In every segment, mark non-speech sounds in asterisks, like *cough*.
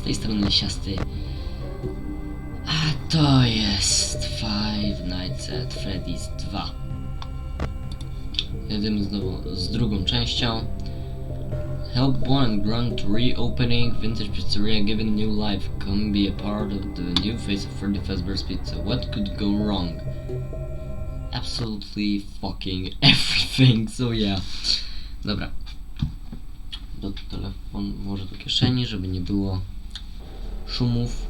z tej strony Siasty. A to jest Five Nights at Freddy's 2. Jedziemy znowu z drugą częścią. Help One Grunt reopening Vintage Pizzeria given new life. Come be a part of the new face of Freddy Fazbear's Pizza. What could go wrong? Absolutely fucking *laughs* everything, so yeah. Dobra. Do telefon może do kieszeni, żeby nie było szumów.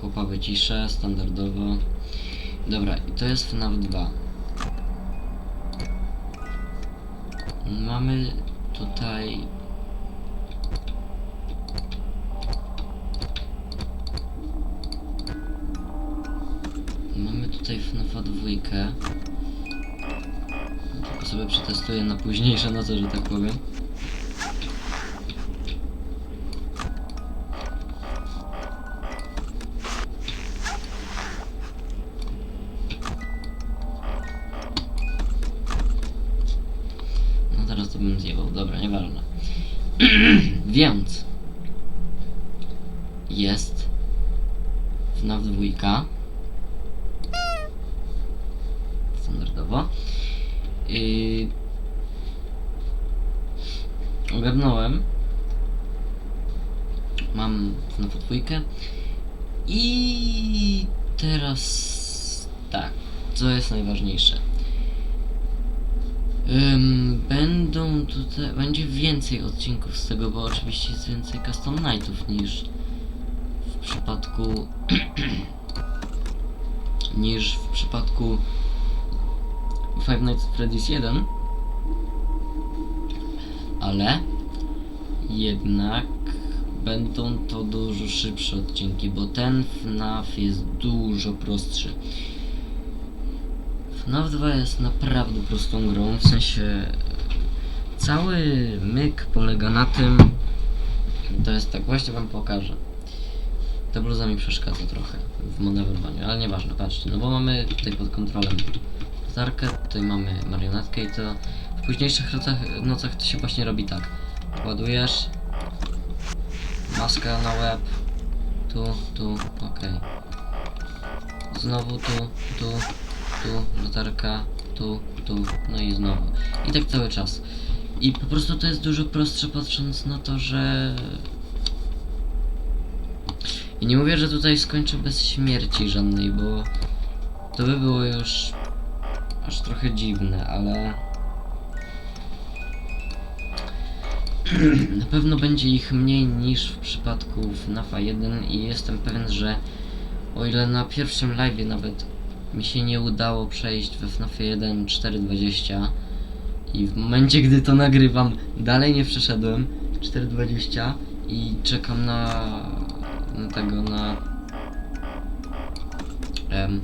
Chłopa wyciszę, standardowo. Dobra, i to jest FNAF 2. Mamy tutaj Mamy tutaj FNAFa dwójkę. Tylko sobie przetestuję na późniejsze noce, że tak powiem. Dwójka standardowo. Yy, ogarnąłem. Mam FNAF dwójkę. I teraz tak, co jest najważniejsze. Będą tutaj, będzie więcej odcinków z tego, bo oczywiście jest więcej custom nightów niż w przypadku *clears throat* niż w przypadku Five Nights at Freddy's 1 ale jednak będą to dużo szybsze odcinki, bo ten FNAF jest dużo prostszy. FNAF 2 jest naprawdę prostą grą, w sensie cały myk polega na tym, to jest tak, właśnie wam pokażę. Ta bluza mi przeszkadza trochę w manewrowaniu, ale nieważne, patrzcie, no bo mamy tutaj pod kontrolą latarkę, tutaj mamy marionetkę i to w późniejszych nocach, nocach to się właśnie robi tak. Ładujesz, maska na łeb, tu, tu, okej. Znowu tu, tu, tu, latarka, tu, tu, no i znowu. I tak cały czas. I po prostu to jest dużo prostsze patrząc na to, że... I nie mówię, że tutaj skończę bez śmierci żadnej, bo to by było już aż trochę dziwne, ale... *clears throat* Na pewno będzie ich mniej niż w przypadku FNAFa 1 i jestem pewien, że o ile na pierwszym live nawet mi się nie udało przejść we FNAFie 1 4.20 i w momencie gdy to nagrywam dalej nie przeszedłem 4.20 i czekam na, tego, na em,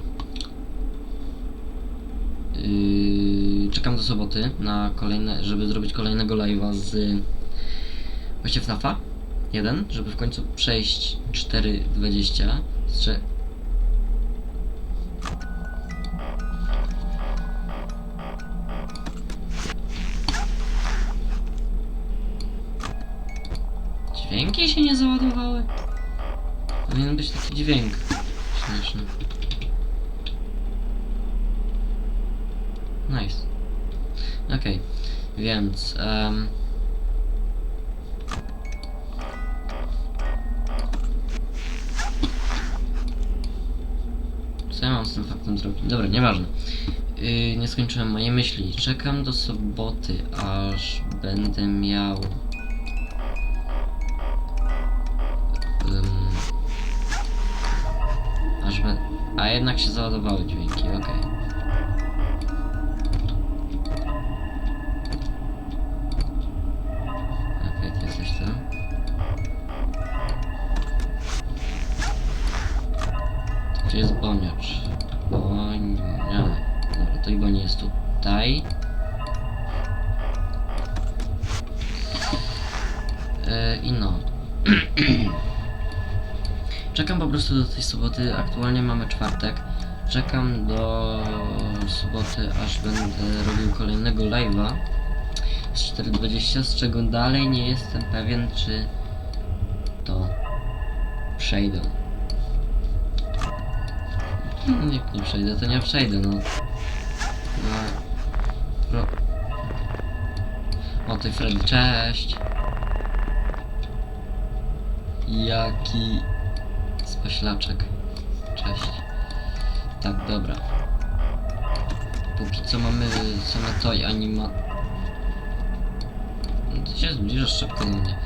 Yy, czekam do soboty na kolejne, żeby zrobić kolejnego live'a z właśnie FNAFa 1, żeby w końcu przejść 4.20 z Okej, więc... Um, co ja mam z tym faktem zrobić? Dobra, nieważne. Yy, nie skończyłem mojej myśli. Czekam do soboty, aż będę miał... Ym, aż be... A jednak się załadowały dźwięki, okej. Okej, Prostu do tej soboty. Aktualnie mamy czwartek. Czekam do soboty, aż będę robił kolejnego live'a. z 4.20, z czego dalej nie jestem pewien, czy to przejdę. Hmm, Jak nie przejdę, to nie przejdę, no. No. O, ty Freddy, cześć! Jaki spoślaczek. Cześć. Tak, dobra. Póki co mamy same toj anima... No Ty się zbliżasz szybko do mnie.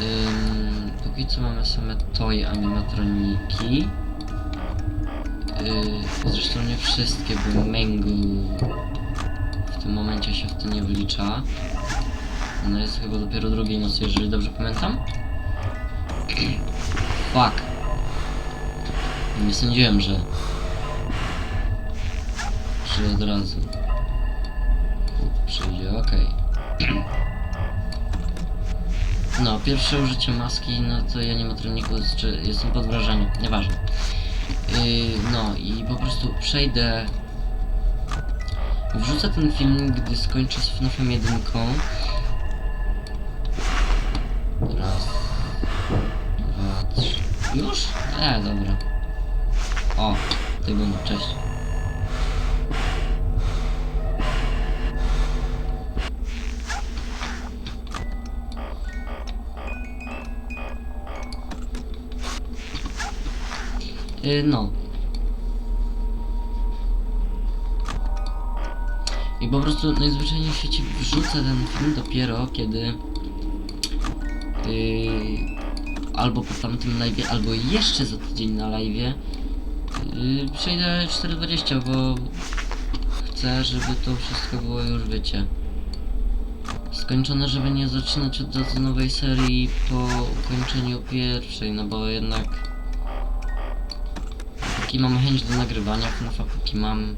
Ym, póki co mamy same toj animatroniki. Yy, zresztą nie wszystkie, bo Mango w tym momencie się w to nie wlicza. Ona jest chyba dopiero drugiej nocy, jeżeli dobrze pamiętam. Fuck. Nie sądziłem, że... Że od razu... Przyjdzie, okej. *clears throat* No, pierwsze użycie maski, no to ja nie ma trudniku, czy jestem pod wrażeniem, nieważne. Yy, no i po prostu przejdę... Wrzucę ten film, gdy skończę z FNAFem 1. E, dobra. O, tego cześć. Yy, no. I po prostu najzwyczajniej w świecie wrzucę ten film dopiero kiedy yy, albo po tamtym live, albo jeszcze za tydzień na live yy, przejdę 4.20, bo chcę, żeby to wszystko było już wiecie skończone, żeby nie zaczynać od razu nowej serii po ukończeniu pierwszej, no bo jednak póki mam chęć do nagrywania FNAF-a, póki mam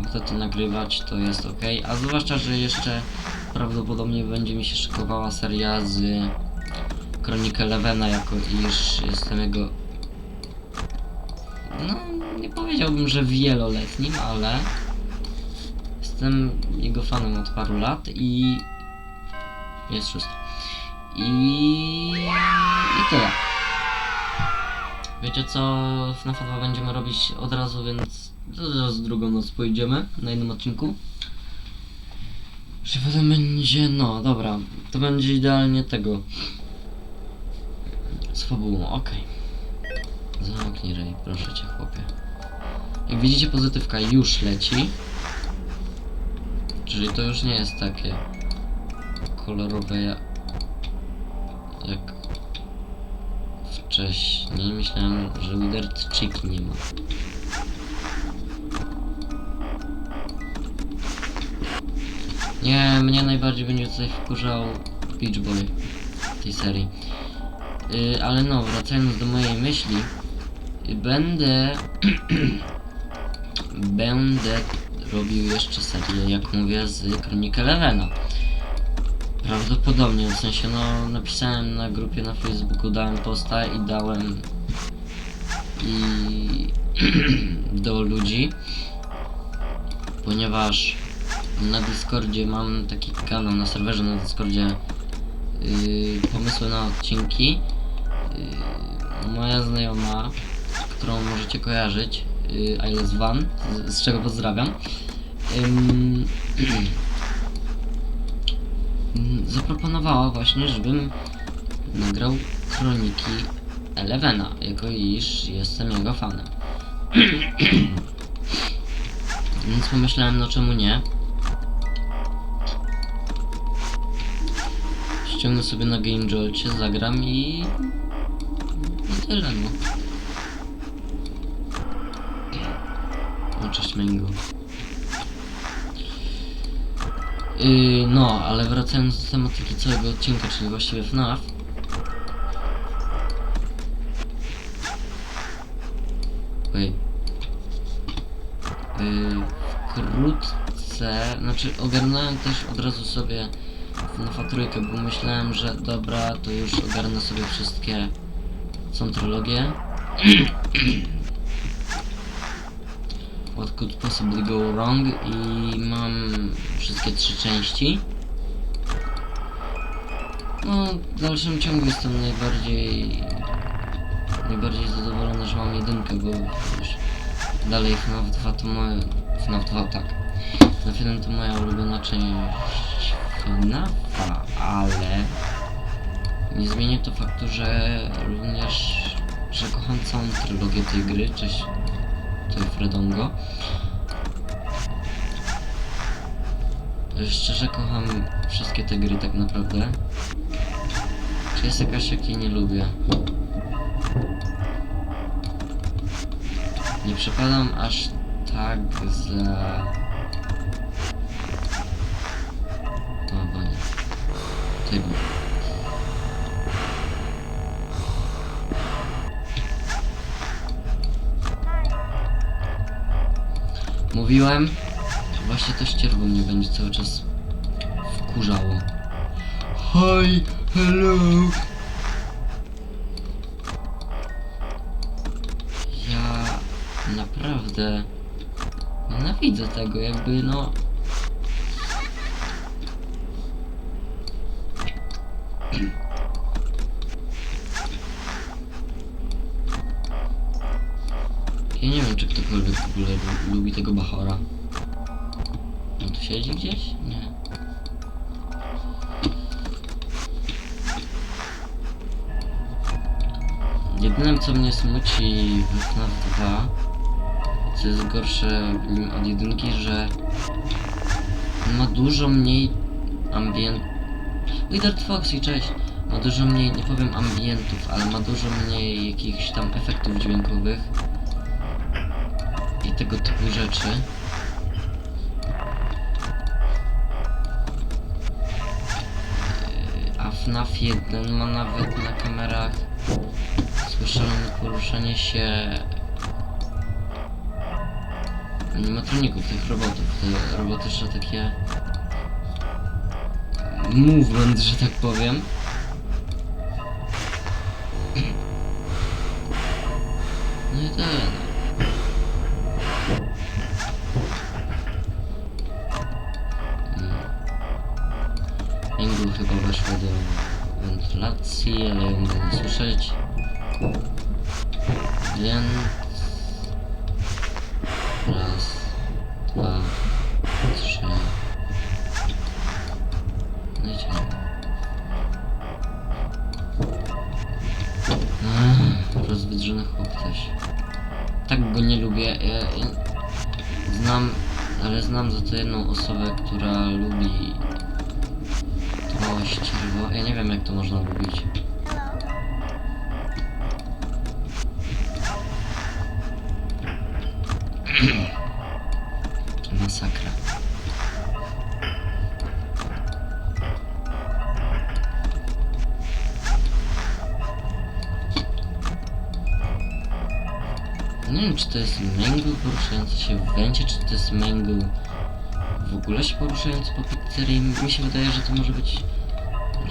ochotę to nagrywać, to jest ok. A zwłaszcza, że jeszcze prawdopodobnie będzie mi się szykowała seria z Chronicle Levena, jako iż jestem jego... No, nie powiedziałbym, że wieloletnim, ale jestem jego fanem od paru lat i... Jest szósty. I... I tyle. Wiecie co, FNAF 2 będziemy robić od razu, więc zaraz drugą noc pojedziemy na jednym odcinku. Że potem będzie, no dobra, to będzie idealnie tego. Z fabułą, okej. Zamknij rej, proszę cię chłopie. Jak widzicie pozytywka już leci. Czyli to już nie jest takie kolorowe ja- jak wcześniej. Myślałem, że Withered Chick nie ma. Nie, mnie najbardziej będzie tutaj wkurzał Beach Boy tej serii. Yy, ale no, wracając do mojej myśli, yy, będę *clears throat* będę robił jeszcze serię, jak mówię, z Chronicle Levena. Prawdopodobnie, w sensie no napisałem na grupie na Facebooku, dałem posta i dałem i *clears throat* do ludzi, ponieważ na Discordzie mam taki kanał na serwerze na Discordzie yy, pomysły na odcinki. Yy, moja znajoma, którą możecie kojarzyć, yy, Ailes Van, z, z czego pozdrawiam. *clears throat* Zaproponowała właśnie, żebym nagrał kroniki Elevena, jako iż jestem jego fanem. *clears throat* Więc pomyślałem, no czemu nie? Ściągnę sobie na Game Jolcie, zagram i... tyle no. No cześć Mango. Yy, no, ale wracając do tematyki całego odcinka, czyli właściwie FNAF. Oj. Yy, wkrótce, znaczy ogarnąłem też od razu sobie FNAFa trójkę, bo myślałem, że dobra, to już ogarnę sobie wszystkie są trylogie. What Could Possibly Go Wrong i mam wszystkie trzy części. No, w dalszym ciągu jestem najbardziej najbardziej zadowolony, że mam jedynkę, bo wiesz, dalej FNAF 2 to moje... FNAF 2, tak. FNAF 1 to moja ulubiona część FNAFa, ale nie zmienię to faktu, że również, że kocham całą trylogię tej gry, cześć, to Fredongo. Szczerze kocham wszystkie te gry tak naprawdę. Czy jest jakaś, jakiej nie lubię? Nie przepadam aż tak za... O, bo. Tego. Mówiłem, właśnie to ścierwo mnie będzie cały czas wkurzało. Hi, hello. Ja naprawdę nienawidzę tego, jakby no. Ja nie wiem, czy ktokolwiek w ogóle lu- lubi tego Bachora. On tu siedzi gdzieś? Nie. Jedynym co mnie smuci w FNAF 2 co jest gorsze od jedynki, że ma dużo mniej ambient... Wizard Foxy, cześć! Ma dużo mniej, nie powiem ambientów, ale ma dużo mniej jakichś tam efektów dźwiękowych i tego typu rzeczy. A FNAF 1 ma nawet na kamerach słyszalne poruszanie się animatroników, tych robotów. Te roboty jeszcze takie movement, że tak powiem. No i ten. Ingu chyba weszła do wentylacji, ale ją będę słyszeć. Więc... Raz, dwa, trzy... No i. Ech, Rozwydrzony chłop też. Tak go nie lubię. Ja, ja znam, ale znam za to jedną osobę, która lubi to ścierwo. Ja nie wiem jak to można lubić. *clears throat* Masakra. Nie wiem, czy to jest Mangle poruszający się w węcie, czy to jest Mangle w ogóle się poruszający po pizzerii. Mi się wydaje, że to może być,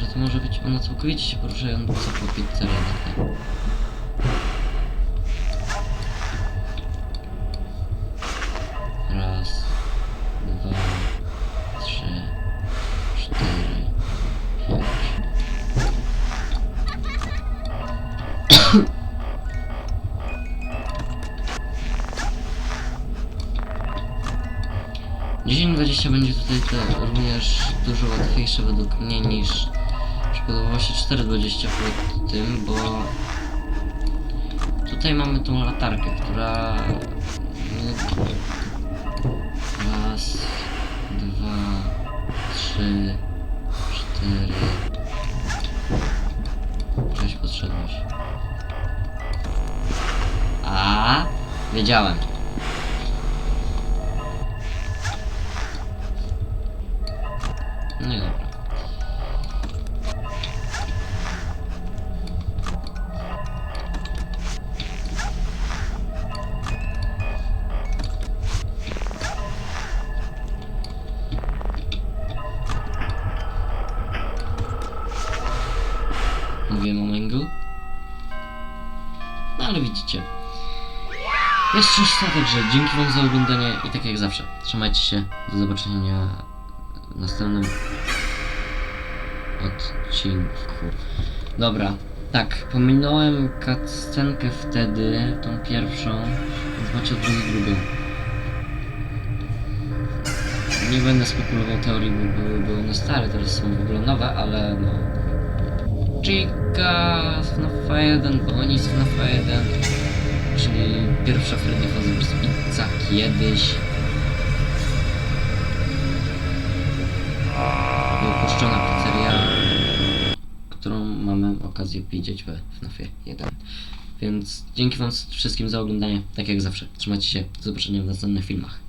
że to może być ona całkowicie się poruszająca po pizzerii. Taka. Raz, dwa, trzy, cztery, pięć. Dziesięć dwadzieścia będzie tutaj te również dużo łatwiejsze według mnie niż przykładowo się 4.20 pod tym, bo tutaj mamy tą latarkę, która Raz, dwa, trzy, cztery. Cześć, podszedłeś. A, wiedziałem. Jeszcze ostatek, że dzięki wam za oglądanie i tak jak zawsze, trzymajcie się, do zobaczenia w następnym odcinku. Dobra, tak, pominąłem cutscenkę wtedy, tą pierwszą, więc macie od razu drugą. Nie będę spekulował teorii, bo były, były one stare, teraz są w ogóle nowe, ale no... Chica z FNAF 1, Bonnie z FNAF 1, czyli pierwsza Freddy Fazbear's Pizza kiedyś. Upuszczona pizzeria, którą mamy okazję widzieć we FNAFie 1. Więc dzięki wam wszystkim za oglądanie, tak jak zawsze. Trzymajcie się, do zobaczenia w następnych filmach.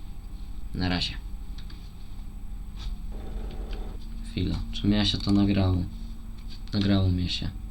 Na razie. Chwila, czy mnie się to nagrało? Nagrało mnie się.